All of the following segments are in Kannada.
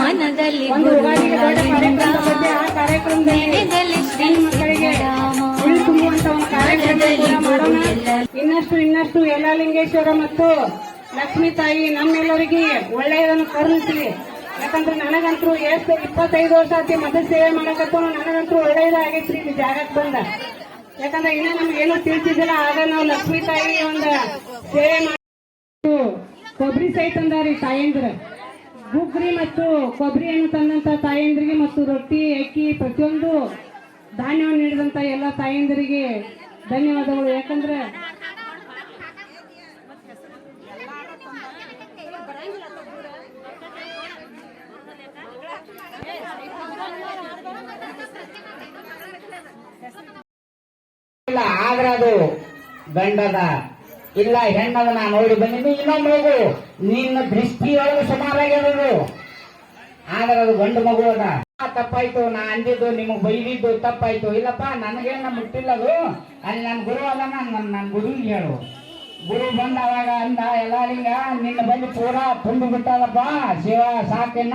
ಮನದಲ್ಲಿ ಇನ್ನಷ್ಟು ಇನ್ನಷ್ಟು ಯಲಾಲಿಂಗೇಶ್ವರ ಮತ್ತು ಲಕ್ಷ್ಮೀ ತಾಯಿ ನಮ್ಮೆಲ್ಲರಿಗೆ ಒಳ್ಳೆಯದನ್ನು ಕರುಣಿಸಿ. ಯಾಕಂದ್ರೆ ನನಗಂತೂ ಎಷ್ಟು ಇಪ್ಪತ್ತೈದು ವರ್ಷ ಆತಿ ಮತ ಸೇವೆ ಮಾಡಕತ್ತು ನನಗಂತೂ ಒಳ್ಳೆಯದಾಗೈತ್ರಿ ಈ ಜಾಗಕ್ಕೆ ಬಂದ. ಯಾಕಂದ್ರೆ ಇನ್ನ ನಮ್ಗೆ ಏನೋ ತಿಳಿಸಿದಿಲ್ಲ ಆಗ ನಾವು ಲಕ್ಷ್ಮೀ ತಾಯಿ ಒಂದು ಸೇವೆ ಮಾಡಿ. ಕೊಬ್ಬರಿ ಸೈ ತಂದಾರಿ ತಾಯಂದ್ರ. ಗುಗ್ರಿ ಮತ್ತು ಕೊಬ್ಬರಿಯನ್ನು ತಂದಂತ ತಾಯಂದಿರಿಗೆ ಮತ್ತು ರೊಟ್ಟಿ, ಅಕ್ಕಿ, ಪ್ರತಿಯೊಂದು ಧಾನ್ಯವನ್ನು ನೀಡಿದಂತ ಎಲ್ಲ ತಾಯಂದಿರಿಗೆ ಧನ್ಯವಾದಗಳು. ಯಾಕಂದ್ರೆ ಆದ್ರೆ ಅದು ಗಂಡದ ಇಲ್ಲ ಹೆಣ್ಣದ ನಾ ನೋಡಿ ಬಂದಿದ್ದು ಇನ್ನೊಂದು ಮಗು ನಿನ್ನ ದೃಷ್ಟಿಯೊಳಗೆ ಸುಮಾರಾಗ್ಯದದು ಆದ್ರೆ ಅದು ಗಂಡು ಮಗು ಅದ. ತಪ್ಪಾಯ್ತು. ನಾ ಅಂದಿದ್ದು ನಿಮಗ್ ಬೈದಿದ್ದು ತಪ್ಪಾಯ್ತು. ಇಲ್ಲಪ್ಪ, ನನಗೇನ ಮುಟ್ಟಿಲ್ಲ ಅದು ಅಲ್ಲಿ ನನ್ನ ಗುರು ಅದ ನನ್ನ ನನ್ನ ಗುರು ಹೇಳು. ಗುರು ಬಂದ ಅವಾಗ ಅಂದ, ಎಲ್ಲ ನಿನ್ನ ಬಂದು ಪೂರಾ ತುಂಬಿ ಬಿಟ್ಟದಪ್ಪ ಶಿವ ಸಾಕಿನ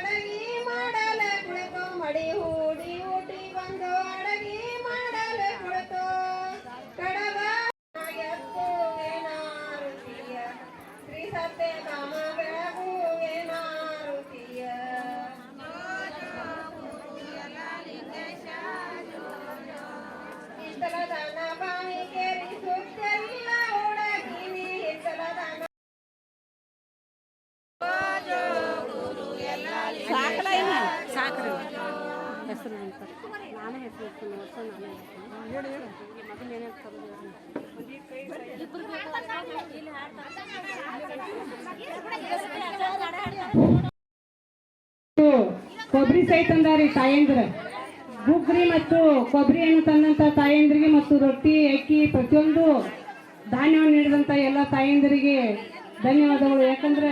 ಕೊಬ್ಬರಿ ಸೈ ತಂದಾರಿ ತಾಯಂದ್ರ. ಗುಗ್ರಿ ಮತ್ತು ಕೊಬ್ಬರಿಯನ್ನು ತಂದಂತ ತಾಯಂದ್ರಿಗೆ ಮತ್ತು ರೊಟ್ಟಿ ಅಕ್ಕಿ ಪ್ರತಿಯೊಂದು ಧಾನ್ಯವನ್ನು ನೀಡಿದಂತ ಎಲ್ಲ ತಾಯಂದಿರಿಗೆ ಧನ್ಯವಾದಗಳು. ಯಾಕಂದ್ರೆ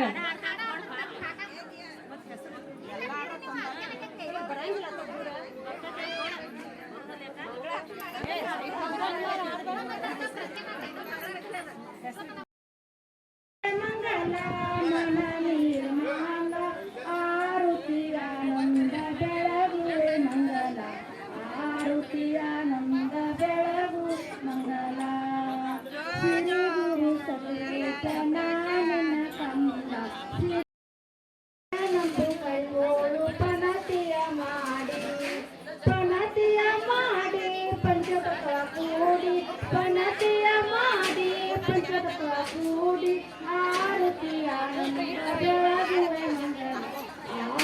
ಕೂಡಿ ಆರತಿ ಆನಂದ ಬೆಳಗುವೆ ಮಂಗಲ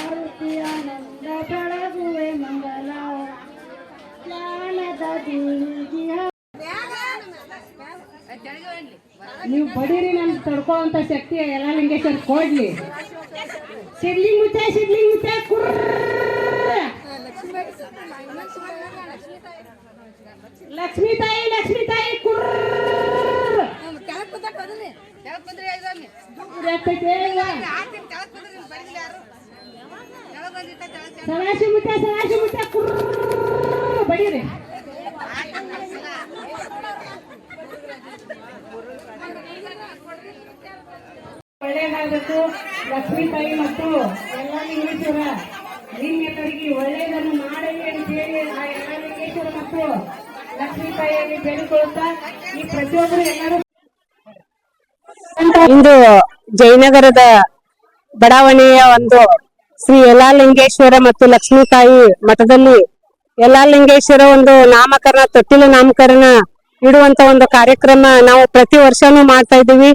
ಆರತಿ ಆನಂದ ಬೆಳಗುವೆ ಮಂಗಲ ಜ್ಞಾನದ ಬೀಳಿಗೆ ನೀವು ಬಡೀರಿ, ನನ್ ತಡ್ಕೊಳ್ಳುವಂತ ಶಕ್ತಿ ಎಲ್ಲ ಲಿಂಗೇಶ್ವರ ಕೊಡ್ಲಿ. ಸಿಡ್ಲಿಂಗ್ ಮುಚ್ಚ ಸಿಡ್ಲಿಂಗ್ ಮುಚ್ಚ, ಕುರ್ರ. ಲಕ್ಷ್ಮೀ ತಾಯಿ ಲಕ್ಷ್ಮೀ ತಾಯಿ ಕುರ್ರ. ಮುಚ್ಚ ಸದಾಶಿವ ಮುಚ್ಚ ಕುರ್ರ ಬಡೀರಿ. ಒಳ್ಳೆಯದಾಗಬೇಕು ಲಕ್ಷ್ಮೀ ತಾಯಿ ಮತ್ತು ಎಲ್ಲ ಲಿಂಗೇಶ್ವರ ನಿಮ್ಮೆಲ್ಲರಿಗೆ ಒಳ್ಳೆಯದನ್ನು ಮಾಡಲಿ ಅಂತ ಹೇಳಿ ಆ ಎಲ್ಲ ಲಿಂಗೇಶ್ವರ ಮತ್ತು ಲಕ್ಷ್ಮೀ ತಾಯಿಯಲ್ಲಿ ಬೇಡಿಕೊಳ್ಳುತ್ತಾ ಈ ಪ್ರತಿಯೊಬ್ಬರು ಎಲ್ಲರೂ ಇಂದು ಜಯನಗರದ ಬಡಾವಣೆಯ ಒಂದು ಶ್ರೀ ಯಲಾಲಿಂಗೇಶ್ವರ ಮತ್ತು ಲಕ್ಷ್ಮೀತಾಯಿ ಮಠದಲ್ಲಿ ಯಲಾಲಿಂಗೇಶ್ವರ ಒಂದು ನಾಮಕರಣ, ತೊಟ್ಟಿಲು ನಾಮಕರಣ ಇಡುವಂತ ಒಂದು ಕಾರ್ಯಕ್ರಮ ನಾವು ಪ್ರತಿ ವರ್ಷನೂ ಮಾಡ್ತಾ ಇದ್ದೀವಿ.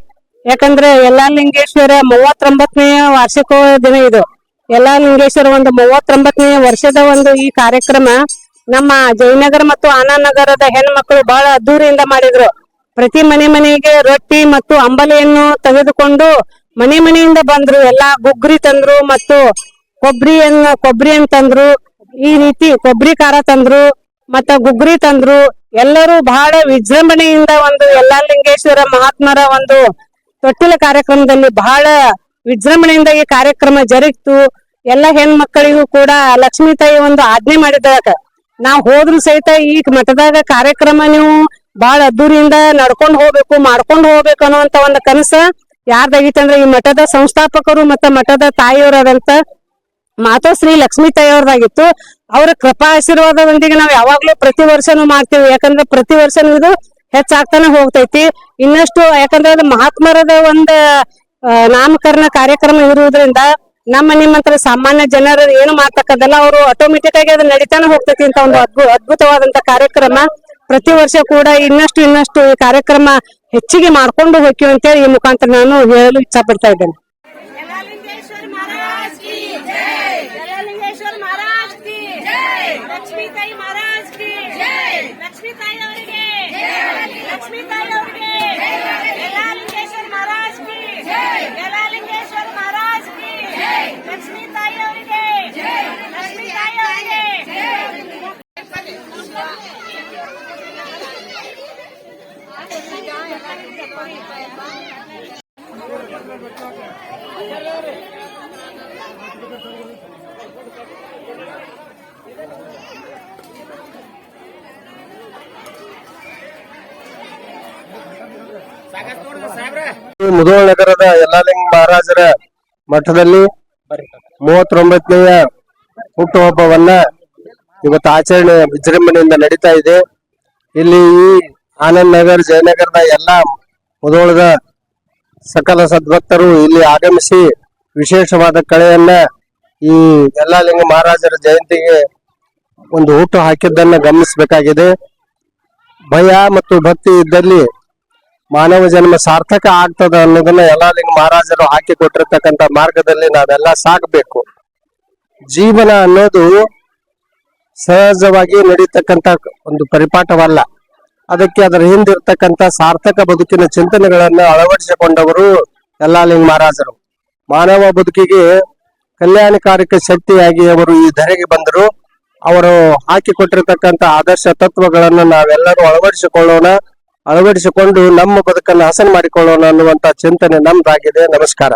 ಯಾಕಂದ್ರೆ ಯಲಾಲಿಂಗೇಶ್ವರ ಮೂವತ್ತೊಂಬತ್ತನೆಯ ವಾರ್ಷಿಕ ದಿನ ಇದು. ಯಲಾಲಿಂಗೇಶ್ವರ ಒಂದು ಮೂವತ್ತೊಂಬತ್ತನೆಯ ವರ್ಷದ ಒಂದು ಈ ಕಾರ್ಯಕ್ರಮ ನಮ್ಮ ಜಯನಗರ ಮತ್ತು ಆನಂದನಗರದ ಹೆಣ್ಮಕ್ಳು ಬಹಳ ಅದ್ದೂರಿಯಿಂದ ಮಾಡಿದ್ರು. ಪ್ರತಿ ಮನೆ ಮನೆಗೆ ರೊಟ್ಟಿ ಮತ್ತು ಅಂಬಲಿಯನ್ನು ತೆಗೆದುಕೊಂಡು ಮನೆ ಮನೆಯಿಂದ ಬಂದ್ರು, ಎಲ್ಲಾ ಗುಗ್ರಿ ತಂದ್ರು ಮತ್ತು ಕೊಬ್ಬರಿಯನ್ನ ಕೊಬ್ಬರಿಯನ್ನು ತಂದ್ರು, ಈ ರೀತಿ ಕೊಬ್ಬರಿ ಖಾರ ತಂದ್ರು ಮತ್ತ ಗುಗ್ರಿ ತಂದ್ರು. ಎಲ್ಲರೂ ಬಹಳ ವಿಜೃಂಭಣೆಯಿಂದ ಒಂದು ಎಲ್ಲಾ ಲಿಂಗೇಶ್ವರ ಮಹಾತ್ಮರ ಒಂದು ತೊಟ್ಟಿಲ ಕಾರ್ಯಕ್ರಮದಲ್ಲಿ ಬಹಳ ವಿಜೃಂಭಣೆಯಿಂದ ಈ ಕಾರ್ಯಕ್ರಮ ಜರುಗಿತು. ಎಲ್ಲ ಹೆಣ್ಮಕ್ಕಳಿಗೂ ಕೂಡ ಲಕ್ಷ್ಮೀ ತಾಯಿ ಒಂದು ಆಜ್ಞೆ ಮಾಡಿದಾಗ, ನಾವು ಹೋದ್ರು ಸಹಿತ ಈ ಮಠದಾಗ ಕಾರ್ಯಕ್ರಮ ನೀವು ಬಹಳ ಅದ್ದೂರಿಯಿಂದ ನಡ್ಕೊಂಡು ಹೋಗ್ಬೇಕು, ಮಾಡ್ಕೊಂಡು ಹೋಗ್ಬೇಕು ಅನ್ನುವಂತ ಒಂದು ಕನಸ ಯಾರ್ದಾಗಿತ್ತಂದ್ರೆ ಈ ಮಠದ ಸಂಸ್ಥಾಪಕರು ಮತ್ತೆ ಮಠದ ತಾಯಿಯವರಾದಂತ ಮಾತೋಶ್ರೀ ಲಕ್ಷ್ಮೀ ತಾಯಿಯವ್ರದಾಗಿತ್ತು ಅವರ ಕೃಪಾ ಆಶೀರ್ವಾದದೊಂದಿಗೆ ನಾವು ಯಾವಾಗ್ಲೂ ಪ್ರತಿ ವರ್ಷನೂ ಮಾಡ್ತೀವಿ. ಯಾಕಂದ್ರೆ ಪ್ರತಿ ವರ್ಷನೂ ಇದು ಹೆಚ್ಚಾಗ್ತಾನೆ ಹೋಗ್ತೈತಿ. ಇನ್ನಷ್ಟು ಯಾಕಂದ್ರೆ ಅದು ಮಹಾತ್ಮರದ ಒಂದ್ ನಾಮಕರಣ ಕಾರ್ಯಕ್ರಮ ಇರುವುದರಿಂದ ನಮ್ಮ ನಿಮ್ಮಂತರ ಸಾಮಾನ್ಯ ಜನರು ಏನು ಮಾಡ್ತಕ್ಕದಲ್ಲ ಅವರು ಆಟೋಮೆಟಿಕ್ ಆಗಿ ಅದು ನಡೀತಾನೆ ಹೋಗ್ತೈತಿ ಅಂತ ಒಂದು ಅದ್ಭು, ಅದ್ಭುತವಾದಂತ ಕಾರ್ಯಕ್ರಮ. ಪ್ರತಿ ವರ್ಷ ಕೂಡ ಇನ್ನಷ್ಟು ಇನ್ನಷ್ಟು ಈ ಕಾರ್ಯಕ್ರಮ ಹೆಚ್ಚಿಗೆ ಮಾಡ್ಕೊಂಡು ಹೋಗ್ತೀವಿ ಅಂತೇಳಿ ಈ ಮುಖಾಂತರ ನಾನು ಹೇಳಲು ಇಚ್ಛ ಪಡ್ತಾ ಇದ್ದೇನೆ. ಮುಧೋಳ ನಗರದ ಯಲ್ಲಾಲಿಂಗ ಮಹಾರಾಜರ ಮಠದಲ್ಲಿ ಮೂವತ್ತೊಂಬತ್ತನೆಯ ಹುಟ್ಟುಹಬ್ಬವನ್ನ ಇವತ್ತು ಆಚರಣೆ ವಿಜೃಂಭಣೆಯಿಂದ ನಡೀತಾ ಇದೆ. ಇಲ್ಲಿ ಈ ಆನಂದ್ ನಗರ್ ಜಯನಗರದ ಎಲ್ಲಾ ಮುದೋಳದ ಸಕಲ ಸದ್ಭಕ್ತರು ಇಲ್ಲಿ ಆಗಮಿಸಿ ವಿಶೇಷವಾದ ಕಳೆಯನ್ನ ಈ ಯಲ್ಲಾಲಿಂಗ ಮಹಾರಾಜರ ಜಯಂತಿಗೆ ಒಂದು ಊಟ ಹಾಕಿದ್ದನ್ನ ಗಮನಿಸಬೇಕಾಗಿದೆ. ಭಯ ಮತ್ತು ಭಕ್ತಿ ಇದ್ದಲ್ಲಿ ಮಾನವ ಜನ್ಮ ಸಾರ್ಥಕ ಆಗ್ತದ ಅನ್ನೋದನ್ನ ಯಲ್ಲಾಲಿಂಗ ಮಹಾರಾಜರು ಹಾಕಿ ಕೊಟ್ಟಿರ್ತಕ್ಕಂಥ ಮಾರ್ಗದಲ್ಲಿ ನಾವೆಲ್ಲ ಸಾಗಬೇಕು. ಜೀವನ ಅನ್ನೋದು ಸಹಜವಾಗಿ ನಡೀತಕ್ಕಂಥ ಒಂದು ಪರಿಪಾಠವಲ್ಲ. ಅದಕ್ಕೆ ಅದರ ಹಿಂದಿರ್ತಕ್ಕಂಥ ಸಾರ್ಥಕ ಬದುಕಿನ ಚಿಂತನೆಗಳನ್ನು ಅಳವಡಿಸಿಕೊಂಡವರು ಯಲ್ಲಾಲಿಂಗ ಮಹಾರಾಜರು. ಮಾನವ ಬದುಕಿಗೆ ಕಲ್ಯಾಣಕಾರಕ ಶಕ್ತಿಯಾಗಿ ಅವರು ಈ ಧರೆಗೆ ಬಂದರು. ಅವರು ಹಾಕಿಕೊಟ್ಟಿರ್ತಕ್ಕಂಥ ಆದರ್ಶ ತತ್ವಗಳನ್ನು ನಾವೆಲ್ಲರೂ ಅಳವಡಿಸಿಕೊಳ್ಳೋಣ, ಅಳವಡಿಸಿಕೊಂಡು ನಮ್ಮ ಬದುಕನ್ನು ಹಸನ್ ಮಾಡಿಕೊಳ್ಳೋಣ ಅನ್ನುವಂತ ಚಿಂತನೆ ನಮ್ದಾಗಿದೆ. ನಮಸ್ಕಾರ.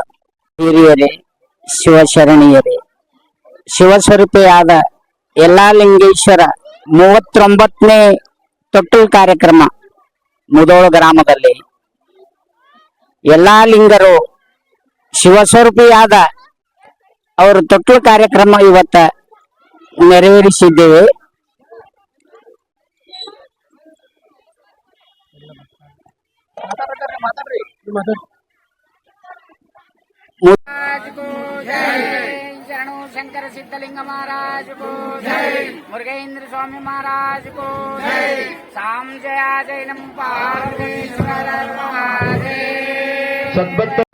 ಹಿರಿಯರೇ, ಶಿವಶರಣೀಯರೇ, ಶಿವಸ್ವರೂಪಿಯಾದ ಯಲ್ಲಾಲಿಂಗೇಶ್ವರ ಮೂವತ್ತೊಂಬತ್ತನೇ ತೊಟ್ಟಿಲ್ ಕಾರ್ಯಕ್ರಮ ಮುದೋಳು ಗ್ರಾಮದಲ್ಲಿ. ಎಲ್ಲಾ ಲಿಂಗರು ಶಿವಸ್ವರೂಪಿಯಾದ ಅವರು ತೊಟ್ಟಿಲು ಕಾರ್ಯಕ್ರಮ ಇವತ್ತ ನೆರವೇರಿಸಿದ್ದೇವೆ. शरणु शंकर सिद्धलिंग महाराज को मुर्गेन्द्र स्वामी महाराज को शाम जया जय नम पार्वती सद्भक्त